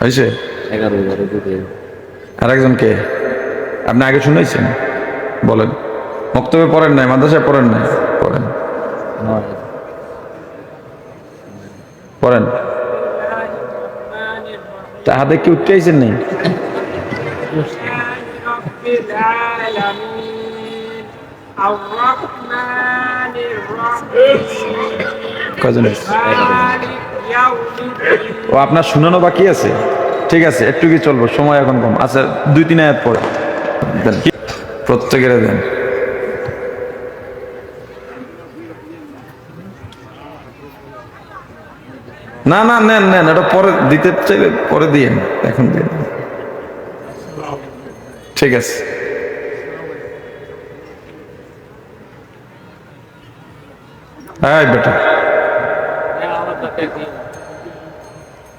হয়েছে এগারো এগারো যদি আরেকজন কে আপনি আগে শুনেছেন বলেন বক্তব্যে পড়েন নাই মাদ্রাসায় পড়েন নাই পড়েন নয় পড়েন তা হাতে কি উঠতে আইছেন নেই رب العالمين الرحمن الرحيم ও আপনার শুনানো বাকি আছে? ঠিক আছে একটু কি চলবো, সময় এখন কম। আচ্ছা দুই, তিন আয়াত পরে। প্রত্যেকের দেন। না না, নেন নেন, এটা পরে দিতে চাইলে পরে দিয়ে এখন দিয়ে ঠিক আছে। হ্যাঁ বেটা।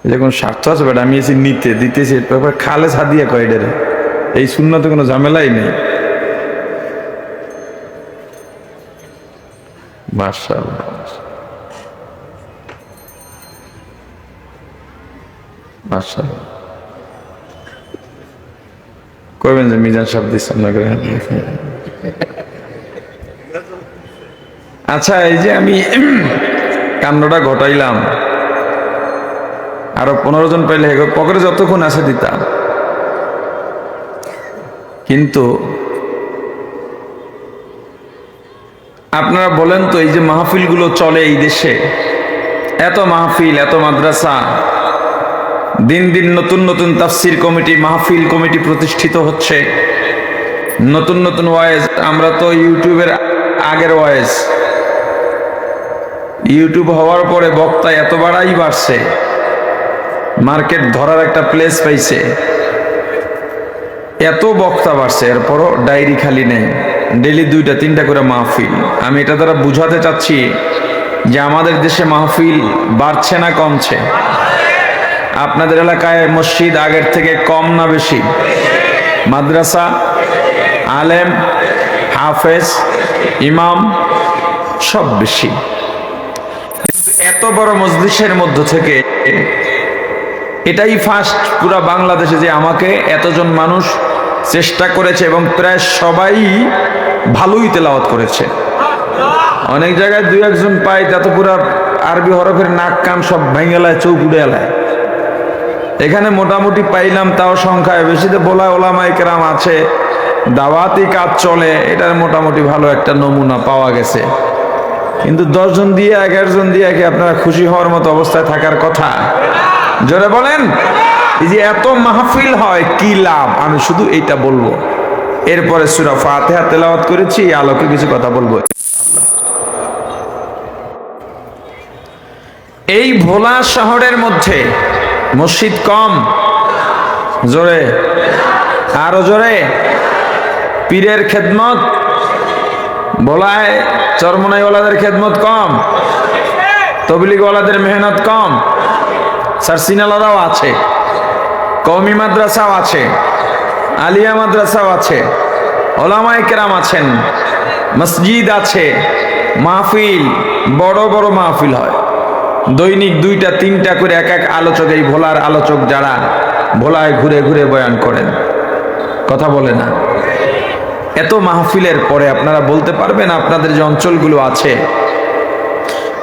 যে কোনো স্বার্থ আছে বেটা আমি এসে নিতে, দিতেছি। ব্যাপার খালে সাদিয়া কয় এটারে? এই শূন্যতে কোনো ঝামেলাই নেই। মাশাআল্লাহ কইবেন যে মিজান সাহেব দিচ্ছেন না আচ্ছা এই যে আমি কাণ্ডটা ঘটাইলাম। আরও পনেরো জন পাইলে পকেটে যতক্ষণ আছে দিতাম। কিন্তু আপনারা বলেন তো, এই যে মাহফিলগুলো চলে এই দেশে। এত মাহফিল, এত মাদ্রাসা। দিন দিন নতুন নতুন তাফসির কমিটি, মাহফিল কমিটি প্রতিষ্ঠিত হচ্ছে। নতুন নতুন ওয়েজ আমরা তো ইউটিউবের আগের ওয়েজ ইউটিউব হওয়ার পরে বক্তা এত বাড়াই বাড়ছে। মার্কেট ধরার একটা প্লেস পাইছে। এত বক্তা বাড়ছে, এরপরও ডায়েরি খালি নেই। ডেলি দুইটা, তিনটা করে মাহফিল। আমি এটা দ্বারা বুঝাতে চাচ্ছি যে আমাদের দেশে মাহফিল বাড়ছে না কমছে। আপনাদের এলাকায় মসজিদ আগের থেকে কম না বেশি? মাদ্রাসা, আলেম, হাফেজ, ইমাম, সব বেশি। এত বড় মজলিসের মধ্য থেকে এটাই ফার্স্ট পুরা বাংলাদেশে যে আমাকে এতজন মানুষ চেষ্টা করেছে এবং প্রায় সবাই ভালোই তেলাওয়াত করেছে। অনেক জায়গায় দুই একজন পাই তা তো পুরা আরবি হরফের নাক কান সব ভেঙেলায় চৌক উড়ে এলায় এখানে মোটামুটি পাইলাম, তাও সংখ্যায় বেশিতে বলা ওলামাই কেরাম আছে, দাওয়াতি কাজ চলে, এটার মোটামুটি ভালো একটা নমুনা পাওয়া গেছে। কিন্তু দশজন দিয়ে এগারো জন দিয়ে কি আপনারা খুশি হওয়ার মতো অবস্থায় থাকার কথা। জোরে বলেন? এই যে এত মাহফিল হয়, কি লাভ? আমি শুধু এইটা বলব। এরপরে সুরা ফাতেহা তেলাওয়াত করেছি আলোকে কিছু কথা বলব। এই ভোলা শহরের মধ্যে মসজিদ কম। জোরে? আরও জোরে? পীরের খেদমত? ভোলায় চরমনাইওয়ালাদের খেদমত কম, তবলিগওয়ালাদের মেহনত কম সারসিনালারাও আছে কৌমি মাদ্রাসাও আছে, আলিয়া মাদ্রাসাও আছে, ওলামায়ে কেরাম আছেন, মসজিদ আছে, মাহফিল, বড় বড় মাহফিল হয়। দৈনিক দুইটা, তিনটা করে এক এক আলোচক, এই ভোলার আলোচক যারা ভোলায় ঘুরে ঘুরে বয়ান করেন। কথা বলে না। এত মাহফিলের পরে আপনারা বলতে পারবেন আপনাদের যে অঞ্চলগুলো আছে।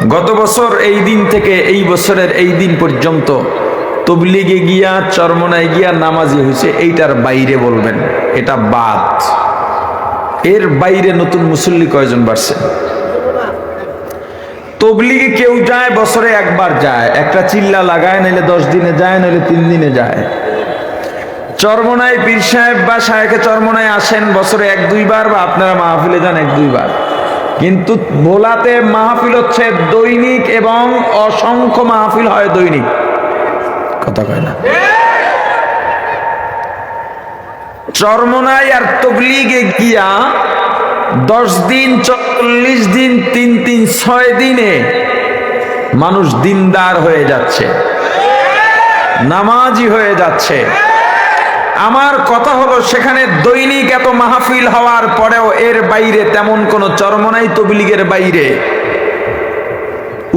গত বছর এই দিন থেকে এই বছরের এই দিন পর্যন্ত তবলিগে গিয়া, চরমনায় গিয়া নামাজি হয়েছে, এইটার বাইরে বলবেন, এটা বাদ। এর বাইরে নতুন মুসল্লি কয়জন বাড়ছে? তবলিগে কেউ যায়, বছরে একবার যায়, একটা চিল্লা লাগায়, নাইলে দশ দিনে যায়, নাইলে তিন দিনে যায়। চরমনায় পীর সাহেব বা সাহেকে চরমনায় আসেন বছরে এক, দুইবার বা আপনারা মাহফিলে যান এক, দুইবার। কিন্তু ভোলাতে মাহফিল হচ্ছে দৈনিক এবং অসংখ্য মাহফিল হয় দৈনিক। কথা কয় না। চরমনায় আর তবলিগে গিয়া দশ দিন, চল্লিশ দিন, তিন তিন ছয় দিনে মানুষ দিনদার হয়ে যাচ্ছে। নামাজি হয়ে যাচ্ছে। আমার কথা হলো, সেখানে দৈনিক এত মাহফিল হওয়ার পরেও এর বাইরে তেমন কোন চরমনাই তবলিগের বাইরে।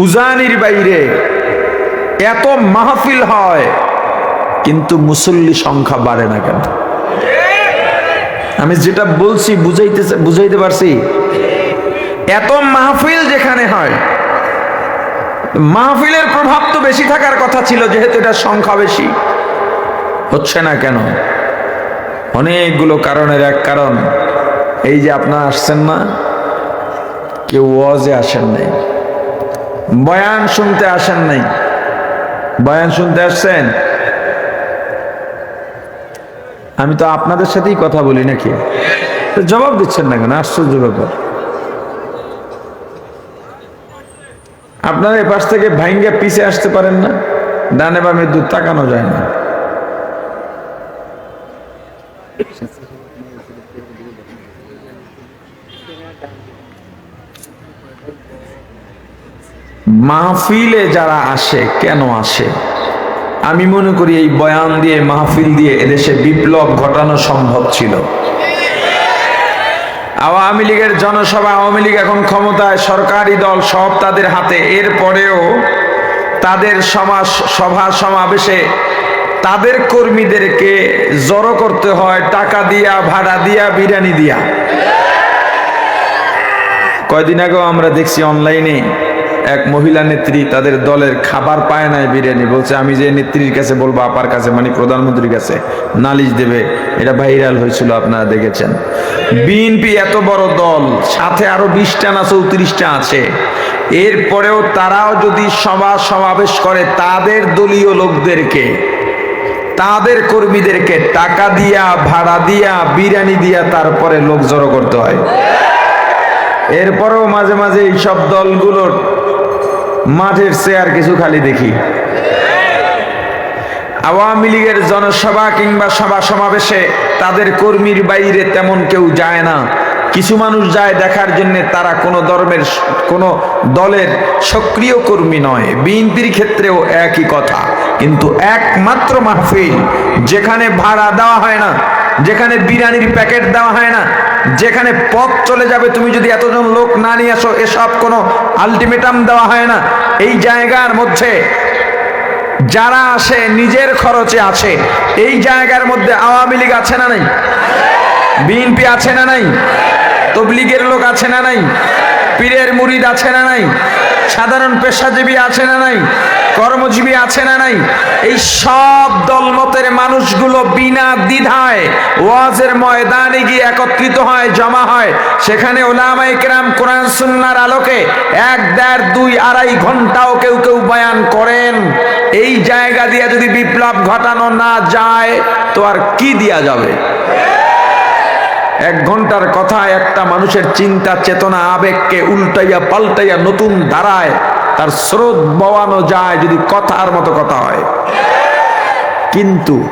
উজানির বাইরে এত মাহফিল হয়, কিন্তু মুসল্লি সংখ্যা বাড়ে না কেন? আমি যেটা বলছি বুঝাইতে বুঝাইতে পারছি? এত মাহফিল যেখানে হয়, মাহফিলের প্রভাব তো বেশি থাকার কথা ছিল, যেহেতু এটা সংখ্যা বেশি। হচ্ছে না কেন? অনেকগুলো কারণের এক কারণ। এই যে আপনারা আসছেন না, কেউ ওয়াজে আসেন নাই। বয়ান শুনতে আসেন নাই। বয়ান শুনতে আসছেন? আমি তো আপনাদের সাথেই কথা বলি নাকি? জবাব দিচ্ছেন না কেন? আশ্চর্য ব্যাপার। আপনারা এপাশ থেকে ভাইঙ্গা পিছে আসতে পারেন না, ডানে বামে দূর তাকানো যায় না। মাহফিলে যারা আসে, কেন আসে? আমি মনে করি এই বয়ান দিয়ে, মাহফিল দিয়ে এদেশে বিপ্লব ঘটানো সম্ভব ছিল। আওয়ামী লীগের জনসভা, আওয়ামী লীগ এখন ক্ষমতায়, সরকারি দল সব তাদের হাতে। এরপরেও তাদের সমাজ, সভা, সমাবেশে তাদের কর্মীদেরকে জড়ো করতে হয়, টাকা দিয়া, ভাড়া দিয়া, বিরিয়ানি দিয়া। কয়দিন আগেও আমরা দেখছি অনলাইনে এক মহিলা নেত্রী তাদের দলের খাবার পায় নাই বিরিয়ানি। বলছে, আমি যে নেত্রীর কাছে বলব, আপার কাছে মানে প্রধানমন্ত্রীর কাছে, নালিশ দেবে। এটা ভাইরাল হয়েছিল, আপনারা দেখেছেন। বিএনপি এত বড় দল, সাথে আরও বিশটা না চৌত্রিশটা আছে। এরপরেও তারাও যদি সভা সমাবেশ করে, তাদের দলীয় লোকদেরকে তাদের কর্মীদেরকে টাকা দিয়া, ভাড়া দিয়া, বিরিয়ানি দিয়া তারপরে লোক জড়ো করতে হয়। এরপরেও মাঝে মাঝে এই সব দলগুলোর মাঠের চেয়ার কিছু খালি দেখি। আওয়ামী লীগের জনসভা কিংবা সভা সমাবেশে তাদের কর্মীর বাইরে তেমন কেউ যায় না। কিছু মানুষ যায় দেখার জন্য তারা কোনো ধর্মের, কোনো দলের সক্রিয় কর্মী নয়। বিএনপির ক্ষেত্রেও একই কথা। কিন্তু একমাত্র মাহফিল যেখানে ভাড়া দেওয়া হয় না, যেখানে বিরিয়ানির প্যাকেট দেওয়া হয় না, যেখানে পথ চলে যাবে, তুমি যদি এতজন লোক না নিয়ে আসো, এসব কোনো আলটিমেটাম দেওয়া হয় না। এই জায়গার মধ্যে যারা আসে, নিজের খরচে আছে এই জায়গার মধ্যে আওয়ামী লীগ আছে না নাই? বিএনপি আছে না নাই? তবলিগের লোক আছে না নাই? পীরের মুরিদ আছে না নাই? সাধারণ পেশাজীবী আছে না নাই? কর্মজীবী আছে না নাই? এই সব দলমতের মানুষগুলো বিনা দ্বিধায় ওয়াজের ময়দানে গিয়ে একত্রিত হয়, জমা হয়। সেখানে ওলামাই কেরাম কোরআন সুন্নার আলোকে এক, দেড়, দুই, আড়াই ঘন্টাও কেউ কেউ বয়ান করেন। এই জায়গা দিয়ে যদি বিপ্লব ঘটানো না যায়, তো আর কি দিয়া যাবে? এক ঘণ্টার কথা, একটা মানুষের চিন্তা, চেতনা, আবেগকে উল্টাইয়া পাল্টাইয়া নতুন ধারায় তার স্রোত বওয়ানো যায় যদি কথার মতো কথা হয়। কিন্তু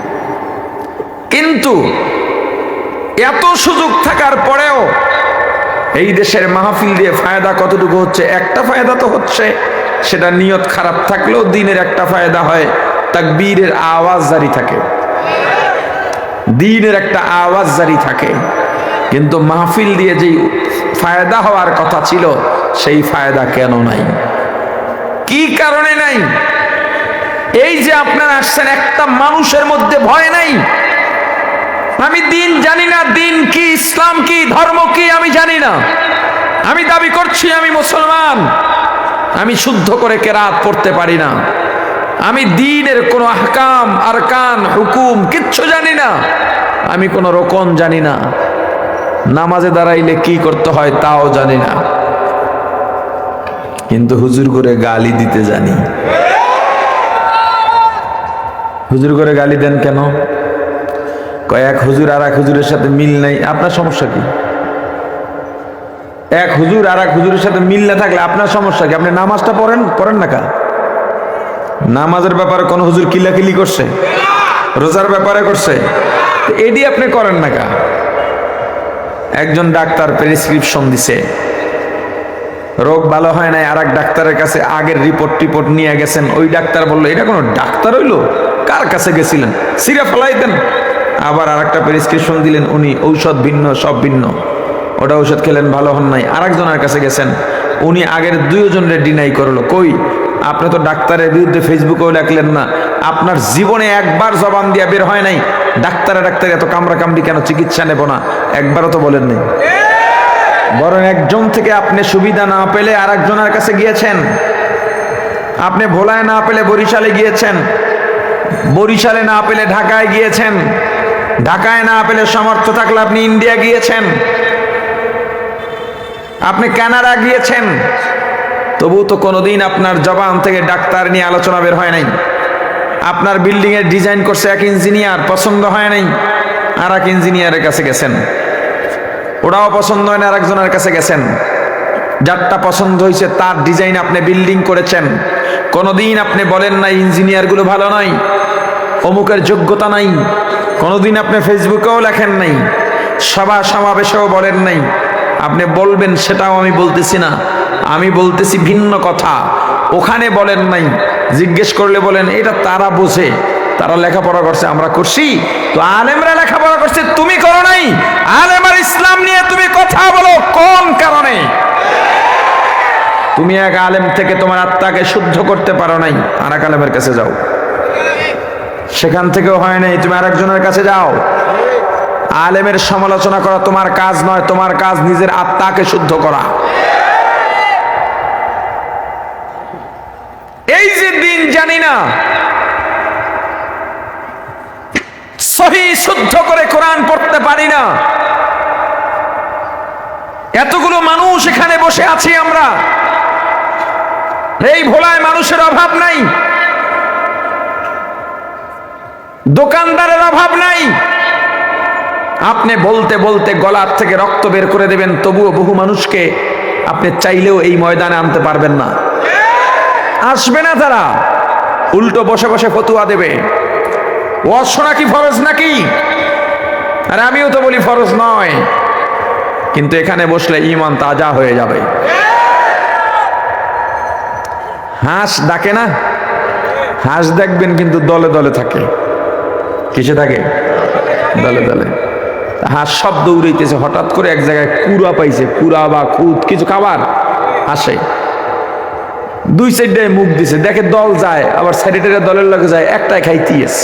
কিন্তু এত সুযোগ থাকার পরেও এই দেশের মাহফিল দিয়ে ফায়দা কতটুকু হচ্ছে? একটা ফায়দা তো হচ্ছে, সেটা নিয়ত খারাপ থাকলেও দিনের একটা ফায়দা হয়, তাকবীরের আওয়াজ জারি থাকে। দিনের একটা আওয়াজ জারি থাকে। কিন্তু মাহফিল দিয়ে যেই ফায়দা হওয়ার কথা ছিল, সেই ফায়দা কেন নাই? কি কারণে নাই? এই যে আপনারা আসছেন, একটা মানুষের মধ্যে ভয় নাই? আমি দিন জানি না, দিন কি, ইসলাম কি, ধর্ম কি, আমি জানি না। আমি দাবি করছি, আমি মুসলমান। আমি শুদ্ধ করে কেরাত পড়তে পারি না। আমি দিনের কোনো আহকাম, আরকান, হুকুম কিচ্ছু জানি না। আমি কোনো রোকন জানি না। নামাজে দাঁড়াইলে কি করতে হয় তাও জানি না। কিন্তু হুজুর করে গালি দিতে জানি। হুজুর করে গালি দেন কেন? কয়েক হুজুর আর এক হুজুরের সাথে মিল নাই। আপনার সমস্যা কি? এক হুজুর আর এক হুজুরের সাথে মিল না থাকলে আপনার সমস্যা কি? আপনি নামাজটা পড়েন পড়েন না কা নামাজের ব্যাপারে কোন হুজুর কিলাকিলি করছে? রোজার ব্যাপারে করছে? এডি আপনি করেন না কা একজন ডাক্তার প্রেসক্রিপশন দিছে। রোগ ভালো হয় নাই আর ডাক্তারের কাছে আগের রিপোর্ট টিপোর্ট নিয়ে গেছেন। ওই ডাক্তার বলল, এটা কোনো ডাক্তার হইল? কার কাছে গেছিলেন? সিরা ফেলাই দেন। আবার আর একটা প্রেসক্রিপশন দিলেন, উনি ঔষধ ভিন্ন, সব ভিন্ন। ওটা ঔষধ খেলেন, ভালো হন নাই। আর একজনের কাছে গেছেন, উনি আগের দুইজনের ডিনাই করল। কই? আপনি তো ডাক্তারের বিরুদ্ধে ফেসবুকেও লেখলেন না। আপনার জীবনে একবার জবান দিয়া বের হয় নাই। ডাক্তারে ডাক্তার এত কামড়া কামড়ি কেন? চিকিৎসা নেব না। একবারও তো বলেন নাই বরং একজন থেকে আপনি সুবিধা না পেলে আর একজনের কাছে গিয়েছেন। আপনি ভোলায় না পেলে বরিশালে গিয়েছেন। বরিশালে না পেলে ঢাকায় গিয়েছেন। ঢাকায় না পেলে সামর্থ্য থাকলে আপনি ইন্ডিয়া গিয়েছেন। আপনি কানাডা গিয়েছেন। তবু তো কোনোদিন আপনার জবান থেকে ডাক্তার নিয়ে আলোচনা বের হয় নাই। আপনার বিল্ডিং এর ডিজাইন করছে এক ইঞ্জিনিয়ার পছন্দ হয় নাই আর এক ইঞ্জিনিয়ারের কাছে গেছেন। ওরাও পছন্দ হয় না আর কাছে গেছেন। যারটা পছন্দ হয়েছে, তার ডিজাইন আপনি বিল্ডিং করেছেন। কোনোদিন আপনি বলেন না ইঞ্জিনিয়ারগুলো ভালো নয়, অমুকের যোগ্যতা নাই। কোনোদিন আপনি ফেসবুকেও লেখেন নাই সভা সমাবেশেও বলেন নাই। আপনি বলবেন, সেটাও আমি বলতেছি না। আমি বলতেছি ভিন্ন কথা। ওখানে বলেন নাই, জিজ্ঞেস করলে বলেন, এটা তারা বোঝে, তারা লেখাপড়া করছে, আমরা করছি। তো আলেমরা লেখাপড়া করছে, তুমি করো নাই? আলেমার ইসলাম নিয়ে তুমি কথা বলো, কোন কারণে? তুমি এক আলেম থেকে তোমার আত্মাকে শুদ্ধ করতে পারো নাই আর এক আলেমের কাছে যাও। সেখান থেকেও হয় নাই, তুমি আরেকজনের কাছে যাও। আলেমের সমালোচনা করা তোমার কাজ নয়, তোমার কাজ নিজের আত্মাকে শুদ্ধ করা এই যে দিন জানি না সহি শুদ্ধ করে কোরআন পড়তে পারি না এতগুলো মানুষ এখানে বসে আছি আমরা। এই ভোলায় মানুষের অভাব নাই। দোকানদারের অভাব নাই। আপনি বলতে বলতে গলার থেকে রক্ত বের করে দেবেন, তবুও বহু মানুষকে আপনি চাইলেও এই ময়দানে আনতে পারবেন না। আসবে না তারা। উল্টো বসে বসে ফতুয়া দেবে। ওয়াজ শোনা কি ফরজ নাকি? আর আমিও তো বলি ফরজ নয়। কিন্তু এখানে বসলে ইমান তাজা হয়ে যাবে। হাঁস ডাকে না? হাঁস দেখবেন কিন্তু দলে দলে থাকে। কিসে থাকে? দলে দলে। হাঁস সব দৌড়াইতেছে, হঠাৎ করে এক জায়গায় কুড়া পাইছে, কুড়া বা খুদ, কিছু খাবার? আসে দুই সাইডে মুখ দিছে, দেখে দল যায়, আবার সাইডের দলের লগে যায়, একটাই খাইতিয়েস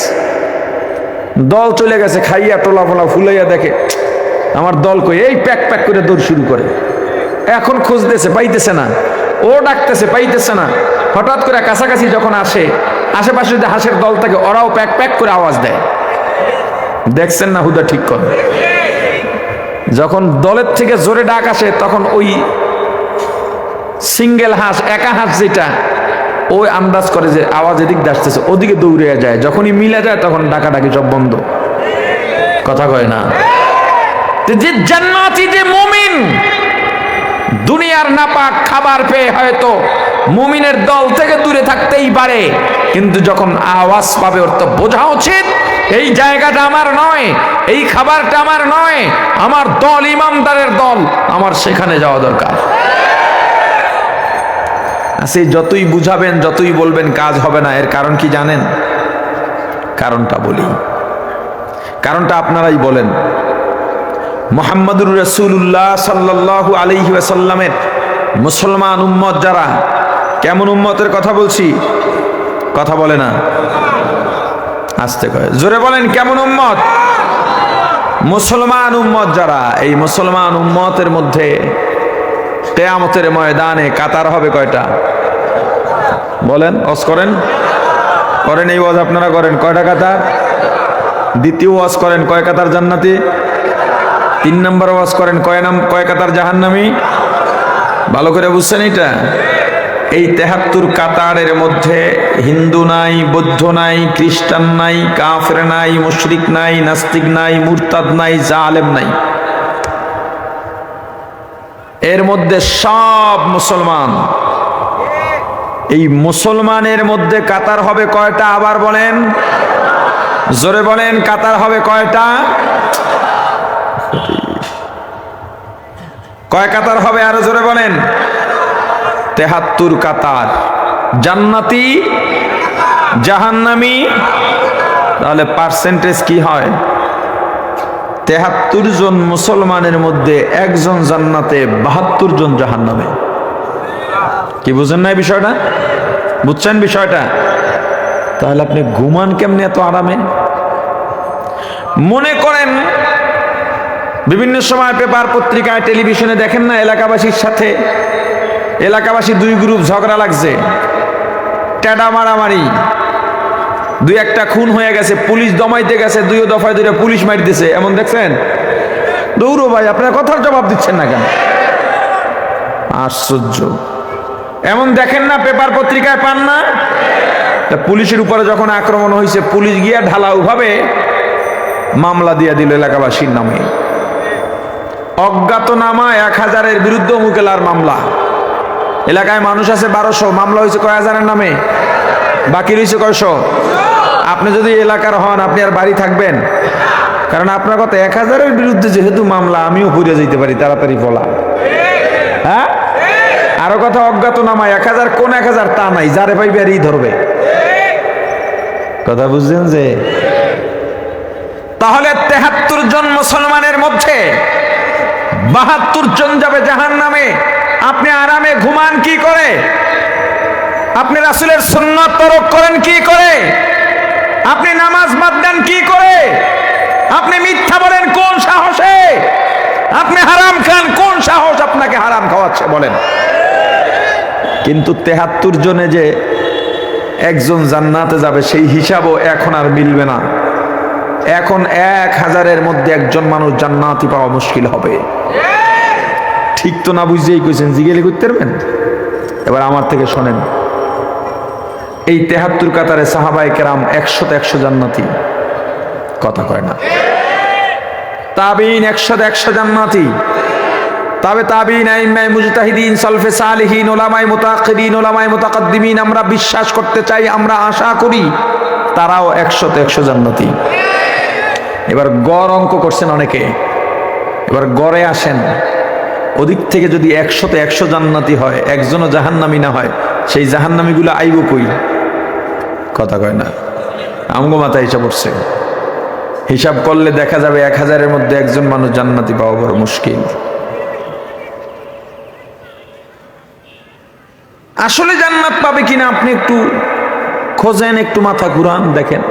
দল চলে গেছে, খাইয়া টোলা ফোলা ফুলাইয়া দেখে, আমার দল কই? এই প্যাক প্যাক করে দৌড় শুরু করে। এখন খুঁজতেছে, পাইতেছে না। ও ডাকতেছে, পাইতেছে না। হঠাৎ করে কাছাকাছি যখন আসে, আশেপাশে যদি হাঁসের দল থাকে, ওরাও প্যাক প্যাক করে আওয়াজ দেয়। দেখছেন না হুদা ঠিক করে? যখন দলের থেকে জোরে ডাক আসে, তখন ওই সিঙ্গেল হাঁস, একা হাঁস যেটা ওই আন্দাজ করে যে আওয়াজ এদিক দিয়ে আসতেছে, ওদিকে দৌড়ে যায়। যখনই মিলে যায়, তখন ডাকাডাকি সব বন্ধ। কথা কয় না? যে জান্নাতি, যে মুমিন, দুনিয়ার নাপাক খাবার পেয়ে হয়তো মুমিনের দল থেকে দূরে থাকতেই পারে, কিন্তু যখন আওয়াজ পাবে, ওর তো বোঝা উচিত, এই জায়গাটা আমার নয়, এই খাবারটা আমার নয়, আমার দল ইমামদারের দল, আমার সেখানে যাওয়া দরকার। সে যতই বুঝাবেন, যতই বলবেন, কাজ হবে না। এর কারণ কি জানেন? কারণটা বলি। কারণটা আপনারাই বলেন। মোহাম্মদুর রসুল্লাহ সাল্লাহ আলহি আসাল্লামের মুসলমান উম্মত যারা, কেমন উম্মতের কথা বলছি? কথা বলে না। আসতে কয় জোরে বলেন, কেমন উম্মত? মুসলমান উম্মত যারা, এই মুসলমান উম্মতের মধ্যে কেয়ামতের ময়দানে কাতার হবে কয়টা? বলেন অস করেন? করেন এই ওয়াজ আপনারা করেন। কয়টা কাতার দ্বিতীয় ওয়াজ করেন, কয় কাতার জান্নাতি? তিন নম্বর ওয়াজ করেন, কয় নাম কয় কাতার জাহান্নামি? ভালো করে বুঝছেন এটা এই তেহাত্তর কাতারের মধ্যে হিন্দু নাই, বৌদ্ধ নাই, খ্রিস্টান নাই, কাফের নাই, মুশরিক নাই, নাস্তিক নাই, মুরতাদ নাই, জালেম নাই। এর মধ্যে সব মুসলমান এই মুসলমানের মধ্যে কাতার হবে কয়টা? আবার বলেন। জোরে বলেন, কাতার হবে কয়টা? কয় কাতার হবে আরও জোরে বলেন? তেহাত্তর কাতার। জান্নাতি, জাহান্নামি, তাহলে পার্সেন্টেজ কি হয়? তেহাত্তর জন মুসলমানের মধ্যে একজন জান্নাতে, বাহাত্তর জন জাহান্নামে। কি বুঝেন না বিষয়টা? বুঝছেন বিষয়টা? তাহলে আপনি ঘুমান কেমনে এত আরামে? মনে করেন, বিভিন্ন সময় পেপার পত্রিকায়, টেলিভিশনে দেখেন না এলাকাবাসীর সাথে? এলাকাবাসী দুই গ্রুপ ঝগড়া লাগছে। টেডা মারামারি। দুই একটা খুন হয়ে গেছে, পুলিশ দমাইতে গেছে, দুই দফায় দুইটা পুলিশ মারি দিছে এমন দেখছেন? দৌড়ো ভাই, আপনার কথার জবাব দিচ্ছেন না কেন? আশ্চর্য। এমন দেখেন না, পেপার পত্রিকায় পান না? তা পুলিশের উপরে যখন আক্রমণ হয়েছে, পুলিশ গিয়া ঢালাও ভাবে মামলা দিয়ে দিল এলাকাবাসীর নামে। অজ্ঞাতনামা এক হাজারের বিরুদ্ধে মুকেলার মামলা। এলাকায় মানুষ আছে বারোশো, মামলা হয়েছে কয় হাজারের নামে? বাকি রয়েছে কয়শো? আপনি যদি এলাকার হন, আপনি আর বাড়ি থাকবেন। কারণ আপনার কথা, এক হাজারের বিরুদ্ধে যেহেতু মামলা, আমিও পুড়ে যেতে পারি, তাড়াতাড়ি বলা। হ্যাঁ? আরও কথা অজ্ঞাত অজ্ঞাতনামা এক হাজার কোন এক হাজার তা নাই, যারে পাইবে আর ধরবে। কথা বুঝছেন যে? তাহলে তেহাত্তর জন মুসলমানের মধ্যে বাহাত্তর জন যাবে জাহান নামে আপনি আরামে ঘুমান কি করে? আপনি রাসুলের সুন্নত তরক করেন কি করে? আপনি নামাজ বাদ দেন কি করে? আপনি মিথ্যা বলেন কোন সাহসে? আপনি হারাম খান কোন সাহস আপনাকে হারাম খাওয়াচ্ছে বলেন? কিন্তু তেহাত্তর জনে যে একজন জান্নাতে যাবে, সেই হিসাবও এখন আর মিলবে না। এখন এক হাজারের মধ্যে একজন মানুষ জান্নাতি পাওয়া মুশকিল হবে। ঠিক তো না বুঝতেই কইছেন, জিগেলি করতে পারবেন? এবার আমার থেকে শোনেন। এই তেহাত্তর কাতারে সাহাবাই কেরাম একশো একশো জান্নাতি। কথা কয় না। তাবিন একশো একশো জান্নাতি। তবে আমরা বিশ্বাস করতে চাই, আমরা আশা করি তারাও একশোতে একশো জান্নাতি। এবার গড় অঙ্ক করছেন অনেকে। এবার গড়ে আসেন। ওদিক থেকে যদি একশোতে একশো জান্নাতি হয়, একজনও জাহান্নামি না হয়, সেই জাহান্নামিগুলো আইব কই? কথা কয় না। আমগো মাথায় হিসাব উঠছে। হিসাব করলে দেখা যাবে এক হাজারের মধ্যে একজন মানুষ জান্নাতি পাওয়া বড় মুশকিল। আসলে জান্নাত পাবে কিনা আপনি একটু খোঁজেন, একটু মাথা ঘুরান, দেখেন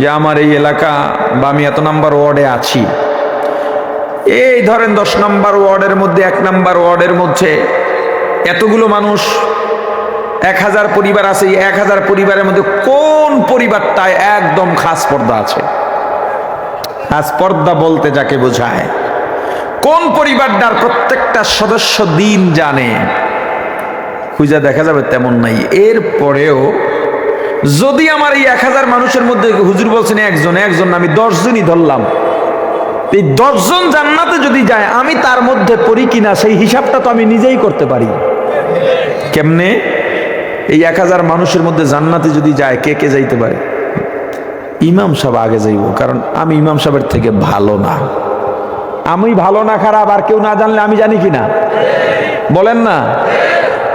যে আমার এই এলাকা বা আমি এত নাম্বার ওয়ার্ডে আছি। এই ধরেন দশ নাম্বার ওয়ার্ডের মধ্যে, এক নাম্বার ওয়ার্ডের মধ্যে এতগুলো মানুষ, এক হাজার পরিবার আছে, এই এক হাজার পরিবারের মধ্যে কোন পরিবারটায় একদম খাস পর্দা আছে? খাস পর্দা বলতে যাকে বোঝায়। কোন পরিবারটার প্রত্যেকটা সদস্য দিন জানে? খুঁজে দেখা যাবে তেমন নাই। এর পরেও যদি আমার এই এক হাজার মানুষের মধ্যে হুজুর বলছেন একজন একজন আমি দশজনই ধরলাম। এই দশজন জান্নাতে যদি যায়, আমি তার মধ্যে পড়ি কিনা সেই হিসাবটা তো আমি নিজেই করতে পারি। কেমনে? এই এক হাজার মানুষের মধ্যে জান্নাতে যদি যায়, কে কে যাইতে পারে? ইমাম সাহেব আগে যাইব, কারণ আমি ইমাম সাহেবের থেকে ভালো না। আমি ভালো না, খারাপ, আর কেউ না জানলে আমি জানি কি না বলেন না?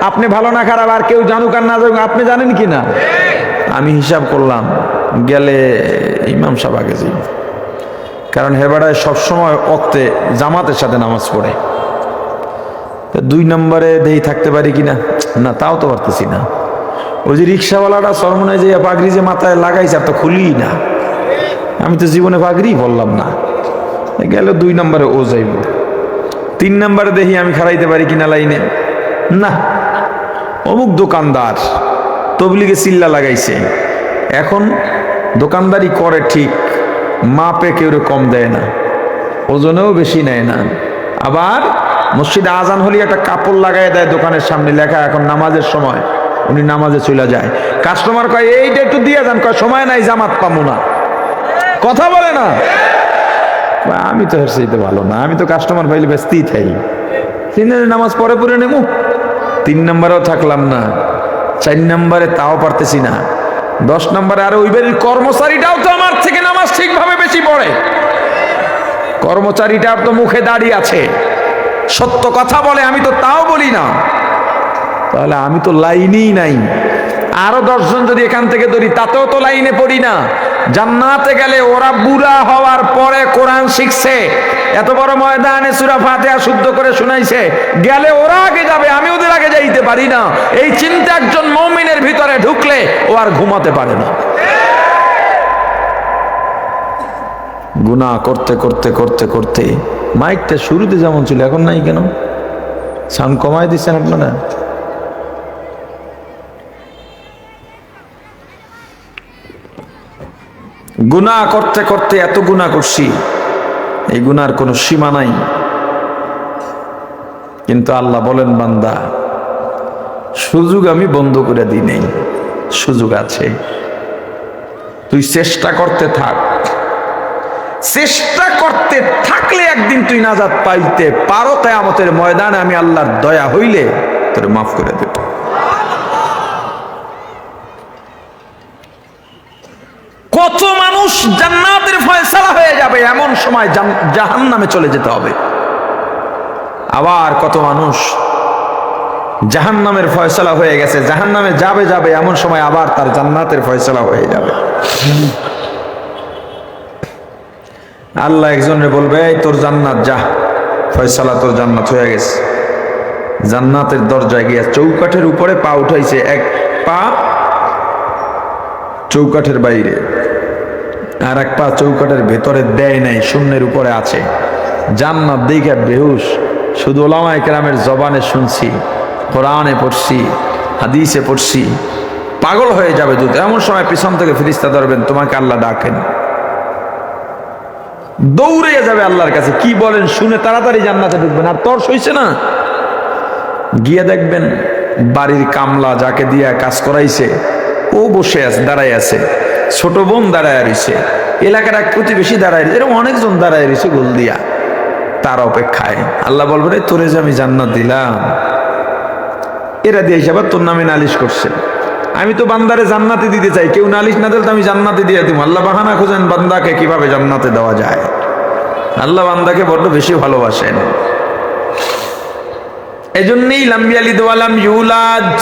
আপনি ভালো না খারাপ, আর কেউ জানুক আর না জানুক, আপনি জানেন কি না? আমি হিসাব করলাম, গেলে ইমাম সাহেব আগে যাইব কারণ হেবাড়ায় সবসময় অক্তে জামাতের সাথে নামাজ পড়ে। দুই নম্বরে দেই থাকতে পারি কিনা না? তাও তো পারতেছি না। ওই যে রিক্সাওয়ালাটা সরমনে যে পাগড়ি যে মাথায় লাগাইছে, আর তো খুলি না। আমি তো জীবনে পাগড়ি বললাম না। গেল দুই নম্বরে ও যাইব। তিন নম্বরে দেখি আমি খারাইতে পারি কিনা লাইনে? না। অমুক দোকানদার তবলিগে চিল্লা লাগাইছে। এখন দোকানদারি করে ঠিক, মাপে কেউ কম দেয় না, ওজনেও বেশি নেয় না। আবার মসজিদে আজান হলে একটা কাপড় লাগাই দেয় দোকানের সামনে, লেখা এখন নামাজের সময়, উনি নামাজে চলে যায়। কাস্টমার কয়, এইটা একটু দিয়ে যান কয়, সময় নাই, জামাত পাবো না। কথা বলে না। আমি তো হেরসেইতে ভালো না। আমি তো কাস্টমার পাইলে ব্যস্তই থাই তিন নামাজ পরে পরে নেব তিন নম্বরেও থাকলাম না, চার নম্বরে তাও পারতেছি না, দশ নম্বরে আর ওই বাড়ির কর্মচারীটাও তো আমার থেকে নামাজ ঠিকভাবে বেশি পড়ে। কর্মচারীটার তো মুখে দাঁড়িয়ে আছে, সত্য কথা বলে আমি তো তাও বলি না। তাহলে আমি তো লাইনেই নাই, আরও দশজন যদি এখান থেকে ধরি, তাতেও তো লাইনে পড়ি না। জান্নাতে গেলে ওরা বুড়া হওয়ার পরে কোরআন শিখছে এত বড় ময়দানে সুরা ফাতেহা শুদ্ধ করে শুনাইছে। গেলে ওরা আগে যাবে, আমি ওদের আগে যাইতে পারি না। এই চিন্তা একজন মমিনের ভিতরে ঢুকলে ও আর ঘুমাতে পারে না। গুনাহ করতে করতে করতে করতে মাইকটা শুরুতে যেমন ছিল, এখন নাই কেন? সাউন্ড কমাই দিচ্ছেন আপনারা? গুনাহ করতে করতে এত গুনাহ করছি। এই গুনার কোনো সীমা নাই। কিন্তু আল্লাহ বলেন, বান্দা, সুযোগ আমি বন্ধ করে দিই নেই। সুযোগ আছে। তুই চেষ্টা করতে থাক। চেষ্টা করতে থাকলে একদিন তুই নাজাদ পাইতে পারো। কেয়ামতের ময়দানে আমি আল্লাহর দয়া হইলে তোর মাফ করে দেব কত মানুষ জান্নাতের ফয়সালা হয়ে যাবে, এমন সময় জাহান নামে চলে যেতে হবে। আবার কত মানুষ জাহান নামের ফয়সলা হয়ে গেছে জাহান নামে যাবে যাবে, এমন সময় আবার তার জান্নাতের ফয়সলা হয়ে যাবে। আল্লাহ একজনে বলবে তোর জান্নাত, যা, ফয়সালা তোর জান্নাত হয়ে গেছে। জান্নাতের দরজায় গিয়া চৌকাঠের উপরে পা উঠাইছে, এক পা চৌকাঠের বাইরে। আর এক পা চৌকাঠের ভেতরে দেয় নাই, শূন্যের উপরে আছে। জান্নাত দেখে বেহুশ, শুধু ওলামা একরামের জবানে শুনছি, কোরআনে পড়ছি, হাদিসে পড়ছি। পাগল হয়ে যাবে দুধ। এমন সময় পিছন থেকে ফিরিস্তা ধরবেন, তোমাকে আল্লাহ ডাকেন। দৌড়ে যাবে আল্লাহর কাছে। কি বলেন, শুনে তাড়াতাড়ি জান্নাতে ঢুকবেন। আর তর সইছে না। গিয়ে দেখবেন, বাড়ির কামলা যাকে দিয়ে কাজ করাইছে, ও বসে আছে দাঁড়ায় আছে। ছোট বোন দাঁড়ায় রয়েছে। এলাকার এক প্রতিবেশী দাঁড়ায় রয়েছে। এরকম অনেকজন দাঁড়ায় রয়েছে গোল দিয়া। তার অপেক্ষায়। আল্লাহ বলবেন "এই তোরে যে আমি জান্নাত দিলাম। এরা দিয়ে আবার তোর নামে নালিশ করছে। আমি তো বান্দারে জান্নাতে দিতে চাই। কেউ নালিশ না দিলে তো আমি জান্নাতে দিয়ে দিব। আল্লাহ বাহানা খোঁজেন বান্দাকে কীভাবে জান্নাতে দেওয়া যায়। আল্লাহ বান্দাকে বড্ড বেশি ভালোবাসেন। এজন্যই লাম্বিয়ালি দোয়ালাম ইউলাজ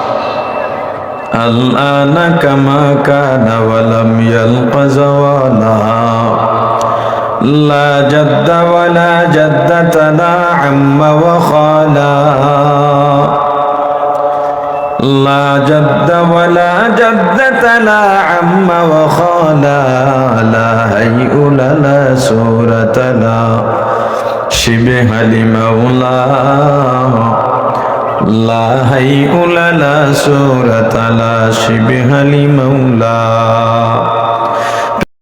الآن كما كان ولم يلق زوالا لا جد ولا جدة لا عم وخالا. لا جد ولا جدة لا عم وخالا. لا هيئ لا سورة لا شبه لمولى لا هيئ لا سورة لا شبه لمولى